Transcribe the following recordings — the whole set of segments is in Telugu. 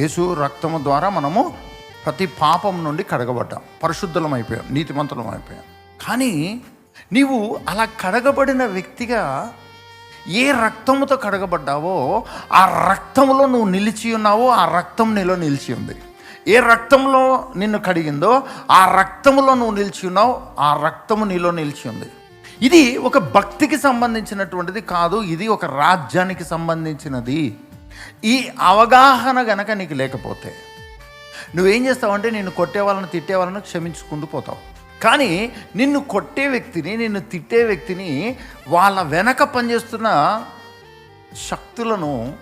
యేసు రక్తము ద్వారా మనము ప్రతి పాపం నుండి కడగబడ్డాం. పరిశుద్ధలం అయిపోయాం నీతిమంతులం అయిపోయాం. కానీ నీవు అలా కడగబడిన వ్యక్తిగా ఏ రక్తముతో కడగబడ్డావో ఆ రక్తంలో నువ్వు నిలిచి ఉన్నావో ఆ రక్తం నీలో నిలిచి ఉంది. ఏ రక్తంలో నిన్ను కడిగిందో ఆ రక్తంలో నువ్వు నిలిచి ఉన్నావు ఆ రక్తము నీలో నిలిచి ఉంది. ఇది ఒక భక్తికి సంబంధించినటువంటిది కాదు ఇది ఒక రాజ్యానికి సంబంధించినది. ఈ అవగాహన గనక నీకు లేకపోతే నువ్వేం చేస్తావంటే నిన్ను కొట్టే వాళ్ళని తిట్టే వాళ్ళని క్షమించుకుంటూ పోతావు. కానీ నిన్ను కొట్టే వ్యక్తిని నిన్ను తిట్టే వ్యక్తిని వాళ్ళ వెనక పనిచేస్తున్న శక్తులను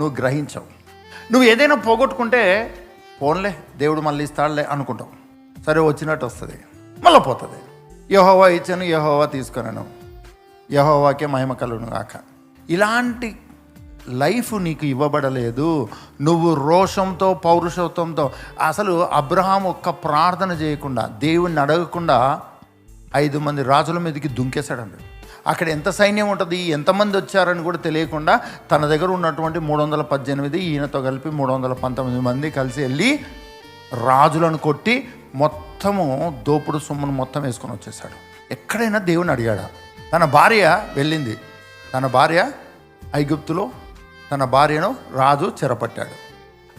నువ్వు గ్రహించవు. నువ్వు ఏదైనా పోగొట్టుకుంటే పోన్లే దేవుడు మళ్ళీ ఇస్తాడులే అనుకుంటావు. సరే వచ్చినట్టు వస్తుంది. మళ్ళీ పోతుంది. యహోవా ఇచ్చాను యహోవా తీసుకున్నాను యహోవాకే మహిమ కలుగును కాక ఇలాంటి లైఫ్ నీకు ఇవ్వబడలేదు. నువ్వు రోషంతో పౌరుషత్వంతో అసలు అబ్రహాం ఒక్క ప్రార్థన చేయకుండా దేవుణ్ణి అడగకుండా ఐదు మంది రాజుల మీదకి దుంకేశాడండి అక్కడ ఎంత సైన్యం ఉంటుంది ఎంతమంది వచ్చారని కూడా తెలియకుండా తన దగ్గర ఉన్నటువంటి మూడు వందల పద్దెనిమిది ఈయనతో కలిపి మూడు వందల పంతొమ్మిది మంది కలిసి వెళ్ళి రాజులను కొట్టి మొత్తము దోపుడు సొమ్మును మొత్తం వేసుకొని వచ్చేసాడు ఎక్కడైనా దేవుని అడిగాడా? తన భార్య వెళ్ళింది. తన భార్య ఐగుప్తులో తన భార్యను రాజు చెరపట్టాడు.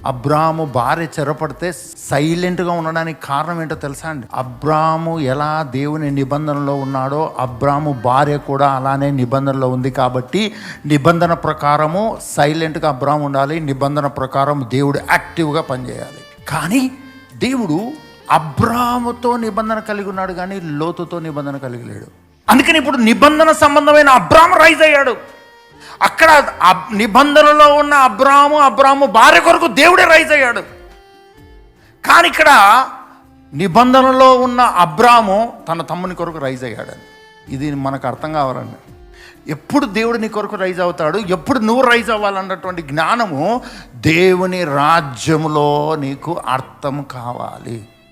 అబ్రాము భార్య చెరపడితే సైలెంట్గా ఉండడానికి కారణం ఏంటో తెలుసా అండి? అబ్రాము ఎలా దేవుని నిబంధనలో ఉన్నాడో అబ్రాము భార్య కూడా అలానే నిబంధనలో ఉంది కాబట్టి నిబంధన ప్రకారము సైలెంట్గా అబ్రాము ఉండాలి నిబంధన ప్రకారం దేవుడు యాక్టివ్గా పనిచేయాలి. కానీ దేవుడు అబ్రాముతో నిబంధన కలిగి ఉన్నాడు కానీ లోతుతో నిబంధన కలిగి లేడు. అందుకని ఇప్పుడు నిబంధన సంబంధమైన అబ్రాము రైజ్ అయ్యాడు. అక్కడ అబ్- నిబంధనలో ఉన్న అబ్రాము అబ్రాము భార్య కొరకు దేవుడే రైజ్ అయ్యాడు. కానీ ఇక్కడ నిబంధనలో ఉన్న అబ్రాము తన తమ్ముని కొరకు రైజ్ అయ్యాడని. ఇది మనకు అర్థం కావాలండి. ఎప్పుడు దేవుడు నీ కొరకు రైజ్ అవుతాడు ఎప్పుడు నువ్వు రైజ్ అవ్వాలన్నటువంటి జ్ఞానము దేవుని రాజ్యములో నీకు అర్థం కావాలి.